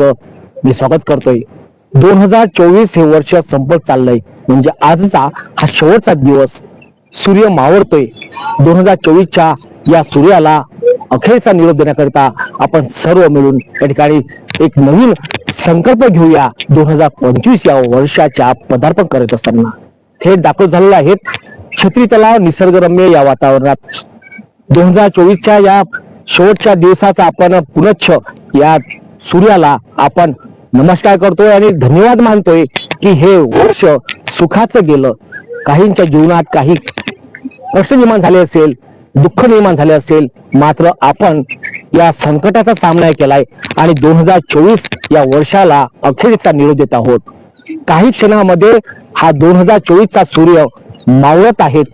मी स्वागत करतोय. दोन हजार चोवीस हे वर्ष संपत चाललंय. म्हणजे आजचा हा शेवटचा दिवस सूर्य मावळतोय. दोन हजार चोवीसच्या या सूर्याला अखेरचा निरोप देण्याकरिता आपण सर्व मिळून या ठिकाणी एक नवीन संकल्प घेऊया. दोन हजार पंचवीस या वर्षाच्या पदार्पण करत असताना. थेट दाखल झालेले आहेत छत्री तलाव निसर्गरम्य या वातावरणात. दोन हजार चोवीसच्या या शेवटच्या दिवसाचा आपण पुनच्छ या सूर्याला आपण नमस्कार करतोय आणि धन्यवाद मानतोय की हे वर्ष सुखाचं गेलं. काहींच्या जीवनात काही प्रश्न निर्माण झाले असेल दुःख निर्माण झाले असेल मात्र आपण या संकटाचा सामना केलाय आणि दोन हजार चोवीस या वर्षाला अखेरचा निरोप देत आहोत. काही क्षणामध्ये हा दोन हजार चोवीसचा सूर्य मावळत आहेत.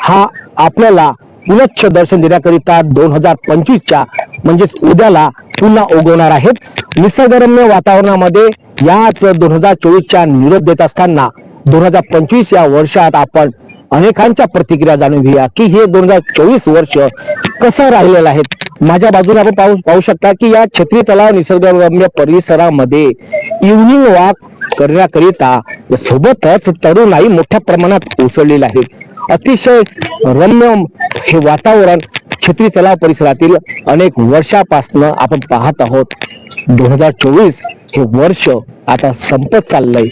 हा आपल्याला पुनच्छ दर्शन देण्याकरिता दोन हजार पंचवीसच्या म्हणजेच उद्याला पुन्हा उगवणार आहेत. निसर्गरम्य वातावरणामध्ये याच दोन हजार चोवीसच्या निरोप देत असताना दोन हजार पंचवीस या वर्षात आपण अनेकांच्या प्रतिक्रिया जाणून घेऊया की हे दोन हजार चोवीस वर्ष कसं राहिलेलं आहे. माझ्या बाजूने आपण पाहू पाहू शकता की या छत्री तलाव निसर्गरम्य परिसरामध्ये इव्हनिंग वॉक करण्याकरिता सोबतच तरुणाई मोठ्या प्रमाणात उसळलेली आहे अतिशय रम्य हे वातावरण छत्री तलाव परिसरातील अनेक वर्षापासून आपण पाहत आहोत. दोन हजार चोवीस हे वर्ष आता संपत चाललंय.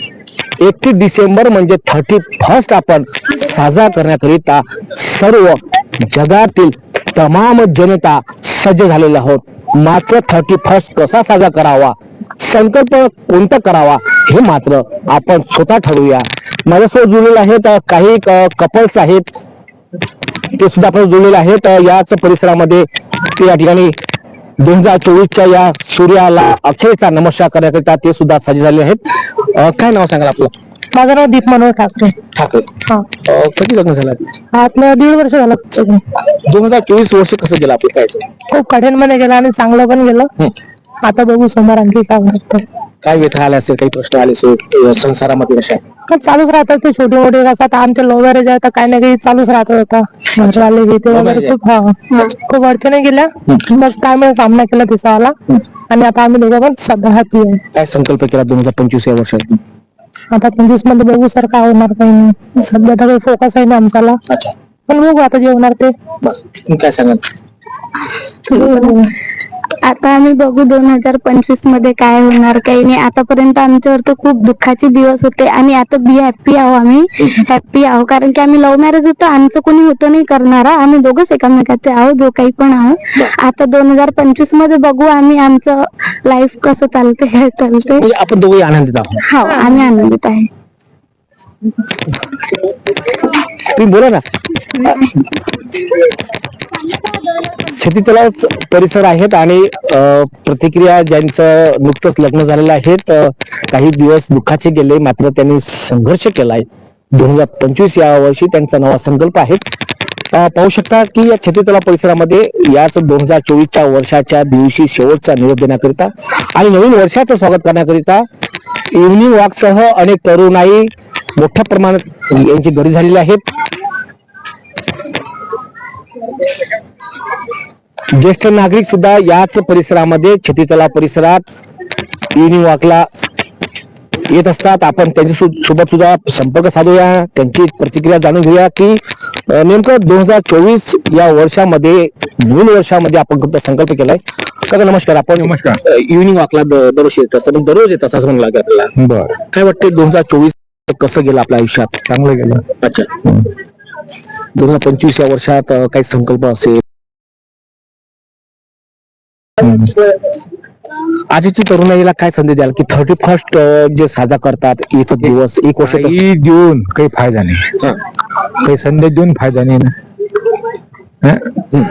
एकतीस डिसेंबर म्हणजे थर्टी फर्स्ट आपण साजरा करण्याकरिता सर्व जगातील तमाम जनता सज्ज झालेले आहोत. मात्र थर्टी फर्स्ट कसा साजरा करावा? संकल्प कोणता करावा? हे मात्र आपण स्वतः ठरवूया. माझ्यासोबत जुळलेले आहेत काही कपल्स आहेत. ते सुद्धा आपण जुळलेले आहेत. याच परिसरामध्ये ते या ठिकाणी दोन हजार चोवीसच्या या सूर्याला अखेरचा नमस्कार करण्याकरिता ते सुद्धा सज्ज झाले आहेत. काय नाव सांगाल आपलं? माझं नाव दीप मनोहर ठाकरे. ठाकरे. हा. अ, कधी लग्न झालं? आपलं दीड वर्ष झालं सगळं. दोन हजार चोवीस वर्ष कसं गेलं आपलं? काय? खूप कठीणमध्ये गेलं आणि चांगलं पण गेलं. हं. आता बघू समोर आणखी काय होतं. काय व्यथा आले असेल काही प्रश्न आले असेल संसारामध्ये कशा पण चालूच राहतात ते छोटे मोठे. कसं आता आमचे लव्ह मॅरेज आहे तर काही ना काही चालूच राहत होता घरवाले हे ते Love वगैरे खूप हा. खूप अडचणी गेल्या. मग काय मी सामना केला तिचा आला आणि आता आम्ही दोघं पण सध्या हॅपी आहे. काय संकल्प केला दोन हजार पंचवीस या वर्षात? आता पंचवीसमध्ये बघू सर काय होणार काही नाही. सध्या तर काही फोकस आहे ना आमच्याला. पण बघू आता जे होणार ते. तुम्ही काय सांगाल? आता आम्ही बघू दोन हजार पंचवीसमध्ये काय होणार काही नाही. आतापर्यंत आमच्यावर तर खूप दुःखाचे दिवस होते आणि आता बी हॅप्पी आहो आम्ही. हॅप्पी आहो कारण की आम्ही लव्ह मॅरेज होतो आमचं कोणी होतं नाही करणारा आम्ही दोघंच एकामेकाचे आहो जो काही पण आहो आता दोन हजार पंचवीसमध्ये बघू आम्ही आमचं लाईफ कसं चालते हे चालते म्हणजे आपण दोघे आनंदित आहोत. हो आम्ही आनंदित आहे. तुम्ही बोला ना. छती तलाव परिसर आहेत आणि प्रतिक्रिया ज्यांचं नुकतंच लग्न झालेलं आहे काही दिवस दुःखाचे गेले मात्र त्यांनी संघर्ष केलाय. दोन हजार पंचवीस या वर्षी त्यांचा नवा संकल्प आहे. पाहू शकता की या छती परिसरामध्ये याच दोन हजार चोवीसच्या वर्षाच्या दिवशी शेवटचा निरोप देण्याकरिता आणि नवीन वर्षाचं स्वागत करण्याकरिता इव्हनिंग वॉकसह अनेक तरुणाई मोठ्या प्रमाणात यांची घरी झालेली आहेत. ज्येष्ठ नागरिक सुद्धा याच परिसरामध्ये छतीतला परिसरात इव्हनिंग वॉकला येत असतात. आपण त्यांच्यासोबत सुद्धा संपर्क साधूया. त्यांची प्रतिक्रिया जाणून घेऊया की नेमकं दोन हजार चोवीस या वर्षामध्ये नवीन वर्षामध्ये आपण खूप संकल्प केलाय? काका नमस्कार. आपण नमस्कार. इव्हनिंग वॉकला द- दरवर्षी येत असतात. दररोज येत असं म्हणलं लागेल आपल्याला. बर. काय वाटतं दोन हजार चोवीस कसं गेलं आपल्या आयुष्यात? चांगलं गेलं. अच्छा. दोन हजार पंचवीस या वर्षात काही संकल्प असेल? आजची तरुणाईला काय संधी द्याल? की थर्टी फर्स्ट जे साजरा करतात एक दिवस एक वर्ष काही देऊन काही फायदा नाही. काही संदेश देऊन फायदा नाही ना. हं?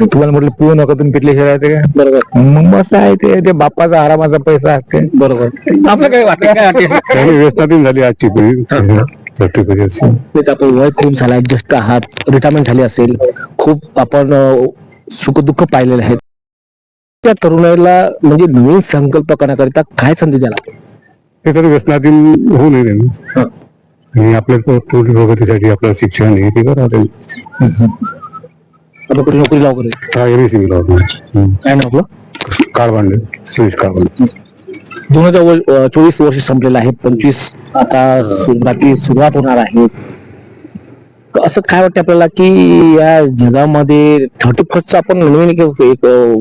तुम्हाला म्हटलं पिऊ नका तुम्ही पिटले राहते का बरोबर. मग बस आहे ते ते बापाचा आरामाचा पैसा असते. बरोबर. आपलं काय वाटतं? काय व्यवस्थातील झाली आजची एक आपण वय खूप झालाय ज्येष्ठ आहात. रिटायरमेंट झाली असेल. खूप आपण सुख दुःख पाहिलेले आहेत. त्या तरुणाईला म्हणजे नवीन संकल्प करण्याकरिता काय संधी द्याल आपण? ते तरी व्यसनातील होऊ नये त्यांनी हं. आणि आपल्या पुढील प्रगतीसाठी आपलं शिक्षण हे ते आपण कुठे वगैरे काय काय नाव आपलं? सुरेश काळ बांधले दोन हजार चोवीस वर्ष संपलेलं आहे पंचवीस आता सुरुवाती सुरुवात होणार आहे. असं काय वाटतं आपल्याला की या जगामध्ये थर्टी फर्स्टचा आपण नवीन एक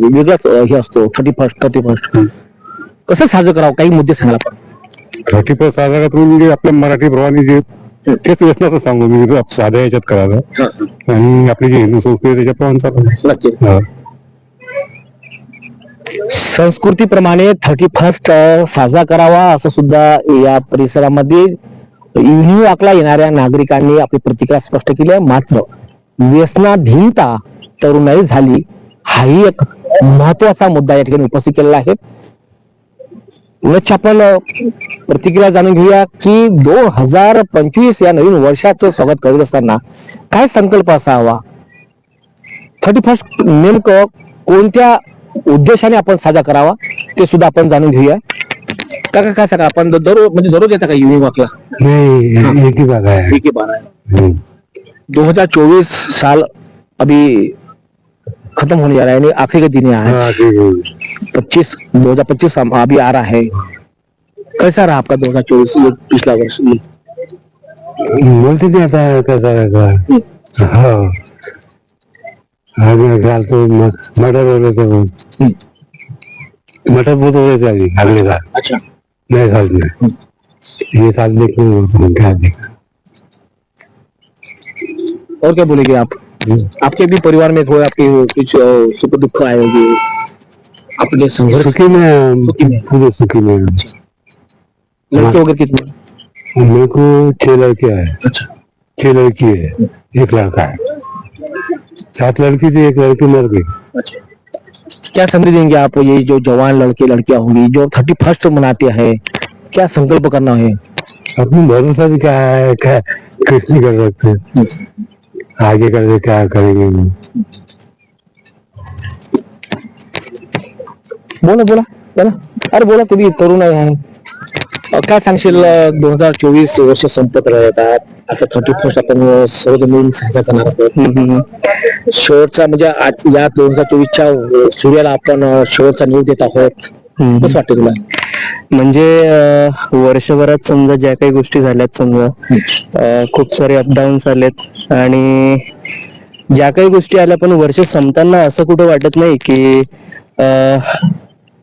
वेगळाच हे असतो थर्टी फर्स्ट थर्टी फर्स्ट कसं साजरं करावं? काही मुद्दे सांगा आपण? थर्टी फर्स्ट साजरा करून म्हणजे आपल्या मराठी प्रमाणे जे तेच व्यसनाचं सांगू मी. साध्या याच्यात करावं. आणि आपली जी हिंदू संस्कृती त्याच्या प्रमाणे चालू नक्की. संस्कृतीप्रमाणे थर्टी फर्स्ट साजरा करावा असं सुद्धा या परिसरामध्ये युनिवाकला येणाऱ्या नागरिकांनी आपली प्रतिक्रिया स्पष्ट केली आहे. मात्र व्यसनाधीनता तरुणाई झाली हाही एक महत्त्वाचा मुद्दा या ठिकाणी उपस्थित केलेला आहे. पुनश्च आपण प्रतिक्रिया जाणून घेऊया की दोन हजार पंचवीस या नवीन वर्षाचं स्वागत करत असताना काय संकल्प असावा? थर्टी फर्स्ट नेमकं कोणत्या उद्देशाने आपण साजरा करावा ते सुद्धा आपण जाणून घेऊया. काका काय सांगा आपण दर- दररोज म्हणजे दररोज येता का युनिवर्कला नहीं एक ही बात है एक ही बार है हम्म. दो हजार चौबीस साल अभी खत्म होने जा रहा है यानी आखिरी के दिन है आज। हाँ, ठीक है। पच्चीस दो हजार पच्चीस अभी आ रहा है। कैसा रहा आपका दो हजार चौबीस पिछला वर्ष? बोलते नहीं आता है कैसा रहता है हाँ। आगे साल तो मटर हो रहे थे मटर बहुत हो रहे थे अभी अगले साल। अच्छा। नए साल में। ये साल देखो क्या देखा। और क्या बोलेंगे आप? आपके भी परिवार में कोई आपके कुछ सुख दुख आए होंगे। अपने संघर्ष सुखी में सुखी में। पूरे सुखी में लड़के वगैरह कितने? मेरे को छह लड़के हैं अच्छा। छह लड़की है एक लड़का है। सात लड़की थी एक लड़की मर गई। अच्छा। क्या संदेश देंगे आप ये जो जवान लड़के लड़कियाँ होंगी जो थर्टी फ़र्स्ट मनाते हैं क्या संकल्प करना है? अपनी भरोसा भी क्या है क्या कुछ नहीं कर सकते आगे करके क्या करेंगे बोला बोला बोला। अरे बोला तुम्ही तरुण आहे अ, काय सांगशील दोन हजार चोवीस वर्ष संपत राहतात आता थर्टी फर्स्ट आपण अ, सर्वजण मिळून साजरा करणार आहोत. शेवटचा म्हणजे आज या दोन हजार चोवीसच्या सूर्याला आपण शेवटचा न्यूज देत आहोत. कसं वाटतं तुला? म्हणजे वर्षभरात समजा ज्या काही गोष्टी झाल्यात समजा खूप सारे अपडाऊन्स आलेत. आणि ज्या काही गोष्टी आल्या पण वर्ष संपताना असं कुठं वाटत नाही की अं,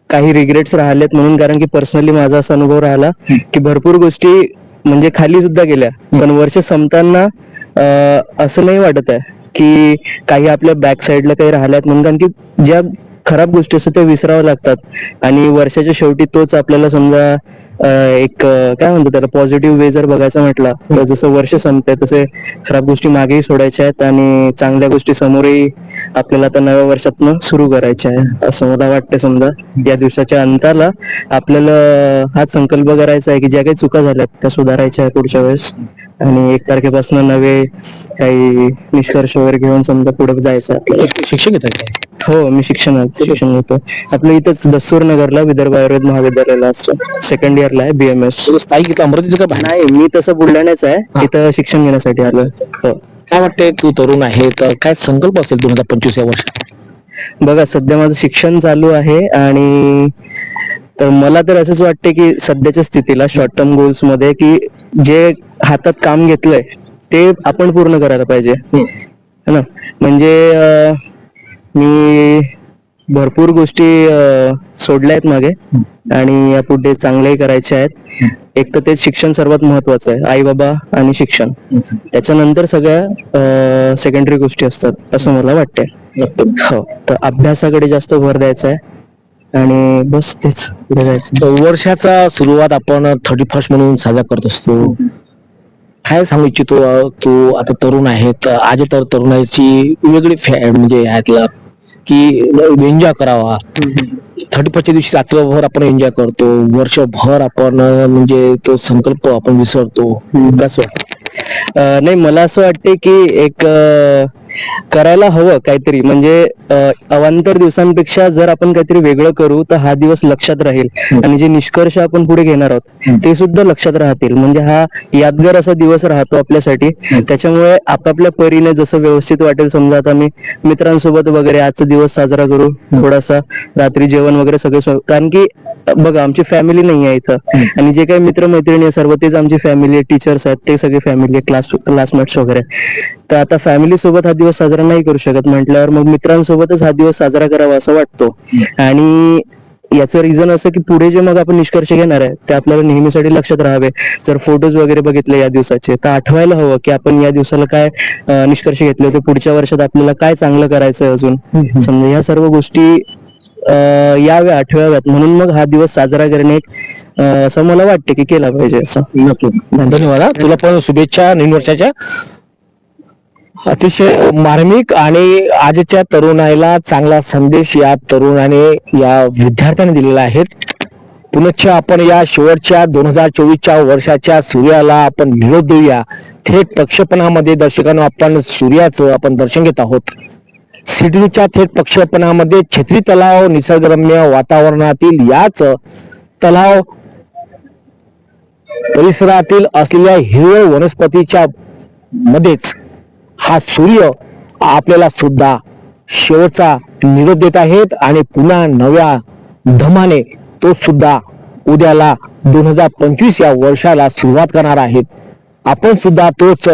काही रिग्रेट्स राहिलेत म्हणून कारण की पर्सनली माझा असा अनुभव राहिला की भरपूर गोष्टी म्हणजे खाली सुद्धा गेल्या. पण वर्ष संपताना असं नाही वाटत आहे की काही आपल्या बॅक साईडला काही राहिल्यात म्हणून कारण की ज्या खराब गोष्टी असतात त्या विसराव्या लागतात. आणि वर्षाच्या शेवटी तोच आपल्याला समजा एक काय म्हणतो त्याला पॉझिटिव्ह वे जर बघायचं म्हटलं तर जसं वर्ष संपतंय तसे खराब गोष्टी मागेही सोडायच्या आहेत आणि चांगल्या गोष्टी समोरही आपल्याला आता नव्या वर्षातनं सुरू करायच्या आहे असं मला वाटतं समजा. या दिवसाच्या अंताला आपल्याला हाच संकल्प करायचा आहे की ज्या काही चुका झाल्यात त्या सुधारायच्या आहे पुढच्या वेळेस. आणि एक तारखेपासून नवे काही निष्कर्ष वगैरे घेऊन समजा पुढे जायचं शिक्षक येतात आहे हो मी शिक्षणात शिक्षण. घेतो. आपलं इथंच दस्तूर नगरला विदर्भ आयुर्वेद महाविद्यालयाला असतं. सेकंड इयरला आहे बीएमएस स्थायिक इथं अमरावतीचं का नाही मी तसं बुलढाण्याच आहे. इथं शिक्षण घेण्यासाठी आलोय हो. काय वाटतंय तू तरुण आहे तर काय संकल्प असेल दोन हजार पंचवीस या वर्षात? बघा सध्या माझं शिक्षण चालू आहे आणि तर मला तर असंच वाटते की सध्याच्या स्थितीला शॉर्ट टर्म गोल्समध्ये की जे हातात काम घेतलंय ते आपण पूर्ण करायला पाहिजे. है ना? म्हणजे अं, मी भरपूर गोष्टी सोडल्या आहेत मागे आणि यापुढे चांगल्याही करायच्या आहेत. एक तर ते शिक्षण सर्वात महत्वाचं आहे आई बाबा आणि शिक्षण. त्याच्यानंतर सगळ्या सेकंडरी गोष्टी असतात असं मला वाटतंय. हो तर अभ्यासाकडे जास्त भर द्यायचा आहे आणि बस तेच पुढे वर्षाचा सुरुवात आपण थर्टी फर्स्ट म्हणून साजरा करत असतो. काय सांगू इच्छितो तू आता तरुण आहे तर आज तर तरुणाची वेगळी म्हणजे ह्यातला की एन्जॉय करावा. थर्टी फर्स्टच्या दिवशी रात्रभर आपण एन्जॉय करतो. वर्षभर आपण म्हणजे तो संकल्प आपण विसरतो. कसं नाही मला असं वाटते की एक करायला हवं काहीतरी. म्हणजे अवांतर दिवसांपेक्षा जर आपण काहीतरी वेगळं करू तर हा दिवस लक्षात राहील. आणि जे निष्कर्ष आपण पुढे घेणार आहोत ते सुद्धा लक्षात राहतील. म्हणजे हा यादगार असा दिवस राहतो आपल्यासाठी. त्याच्यामुळे आपापल्या परीने जसं व्यवस्थित वाटेल समजा आता मी मित्रांसोबत वगैरे आजचा दिवस साजरा करू थोडासा रात्री जेवण वगैरे सगळे कारण की बघा आमची फॅमिली नाही आहे इथं. आणि जे काही मित्र मैत्रिणी आहे सर्व तेच आमची फॅमिली टीचर्स आहेत ते सगळे फॅमिली क्लास क्लासमेट्स वगैरे. तर आता फॅमिली सोबत हा दिवस साजरा नाही करू शकत म्हटल्यावर मग मित्रांसोबतच हा दिवस साजरा करावा असं वाटतो. आणि याचं रिझन असं की पुढे जे मग आपण निष्कर्ष घेणार आहे ते आपल्याला नेहमीसाठी लक्षात राहावे. जर फोटोज वगैरे बघितले या दिवसाचे तर आठवायला हवं की आपण या दिवसाला काय निष्कर्ष घेतले होते पुढच्या वर्षात आपल्याला काय चांगलं करायचं अजून? समजा ह्या सर्व गोष्टी याव्या आठवाव्यात. म्हणून मग हा दिवस साजरा करणे असं मला वाटते की केला पाहिजे असं. धन्यवाद. तुला पण शुभेच्छा नवीन वर्षाच्या. अतिशय मार्मिक आणि आजच्या तरुणाईला चांगला संदेश या तरुणाने या विद्यार्थ्याने दिलेला आहे. पुनश्च आपण या शेवटच्या दोन हजार चोवीसच्या वर्षाच्या सूर्याला आपण निरोप देऊया. थेट प्रक्षेपणामध्ये दर्शकांना आपण सूर्याचं आपण दर्शन घेत आहोत. सिडनीच्या थेट प्रक्षेपणामध्ये छत्री तलाव निसर्गरम्य वातावरणातील याच तलाव परिसरातील असलेल्या हिरवळ वनस्पतीच्या मध्येच हा सूर्य आपल्याला सुद्धा शेवटचा निरोप देत आहेत आणि पुन्हा नव्या धमाने तो सुद्धा उद्याला दोन हजार पंचवीस या वर्षाला सुरुवात करणार आहेत. आपण सुद्धा तोच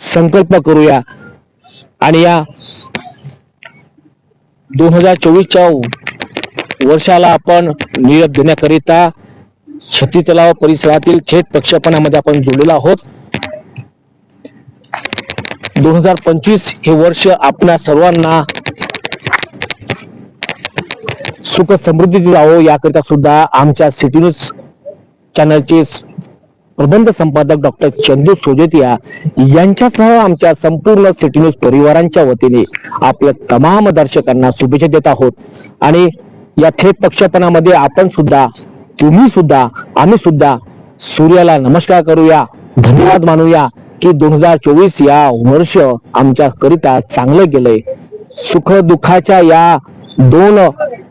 संकल्प करूया. आणि या दोन हजार चोवीसच्या वर्षाला आपण निरोप देण्याकरिता छती तलाव परिसरातील छेद प्रक्षेपणामध्ये आपण जोडलेलो आहोत. दोन हजार पंचवीस हे वर्ष आपल्या सर्वांना सुख समृद्धीचे जावो याकरिता सुद्धा आमच्या सिटी न्यूज चॅनलचे प्रबंध संपादक डॉक्टर चंदू सोजतिया यांच्यासह आमच्या संपूर्ण सिटी न्यूज परिवारांच्या वतीने आपल्या तमाम दर्शकांना शुभेच्छा देत आहोत. आणि या थेट पक्षपणामध्ये आपण सुद्धा तुम्ही सुद्धा आम्ही सुद्धा सूर्याला नमस्कार करूया. धन्यवाद मानूया. की दोन हजार चोवीस या वर्ष आमच्या करिता चांगलं गेलंय. सुख दुःखाच्या या दोन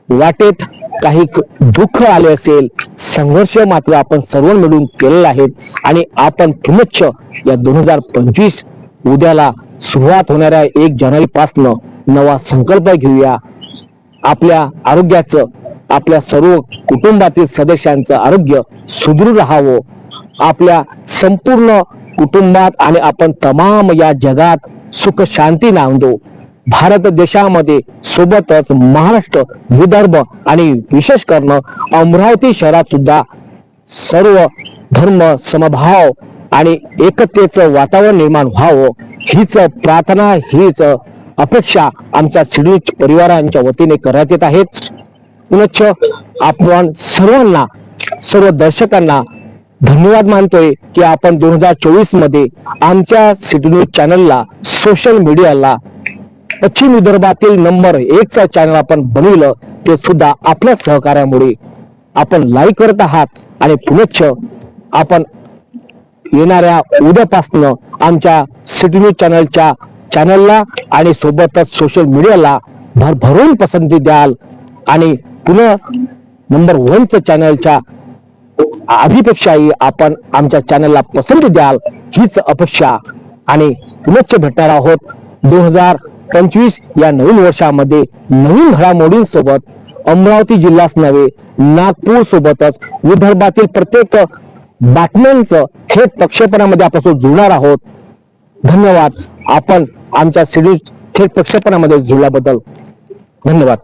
वाटेत काही दुःख आले असेल संघर्ष मात्र आपण सर्व मिळून केलेला आहे आणि आपण किमच्छ या दोन हजार पंचवीस उद्याला सुरुवात होणाऱ्या एक जानेवारी पासन नवा संकल्प घेऊया. आपल्या आरोग्याचं आपल्या सर्व कुटुंबातील सदस्यांचं आरोग्य सुदृढ राहावं. आपल्या संपूर्ण कुटुंबात आणि आपण तमाम या जगात सुख शांती नांदो. भारत देशामध्ये सोबतच महाराष्ट्र विदर्भ आणि विशेष करणं अमरावती शहरात सुद्धा सर्व धर्म समभाव आणि एकतेचं वातावरण निर्माण व्हावं हीच प्रार्थना हीच अपेक्षा आमच्या सिडूज परिवारांच्या वतीने करण्यात येत आहेत. पुनश्च आपण सर्वांना सर्व दर्शकांना धन्यवाद मानतोय की आपण दोन हजार चोवीसमध्ये आमच्या सिटी न्यूज चॅनलला सोशल मीडियाला पश्चिम विदर्भातील नंबर एकचा चॅनल आपण बनविलं ते सुद्धा आपल्या सहकार्यामुळे. आपण लाईक करत आहात आणि पुनच्छ आपण येणाऱ्या उद्यापासनं आमच्या सिटी न्यूज चॅनलच्या चॅनलला आणि सोबतच सोशल मीडियाला भरभरून पसंती द्याल आणि पुन्हा नंबर वनचं चॅनलच्या आधीपेक्षाही आपण आमच्या चॅनलला पसंती द्याल हीच अपेक्षा. आणि पुनश्च भेटणार आहोत दोन हजार पंचवीस या नवीन वर्षामध्ये नवीन घडामोडींसोबत. अमरावती जिल्हाच नव्हे नागपूर सोबतच विदर्भातील प्रत्येक बातम्यांचं थेट प्रक्षेपणामध्ये आपण जुळणार आहोत. धन्यवाद. आपण आमच्या सिडीज थेट प्रक्षेपणामध्ये जुळल्याबद्दल. धन्यवाद.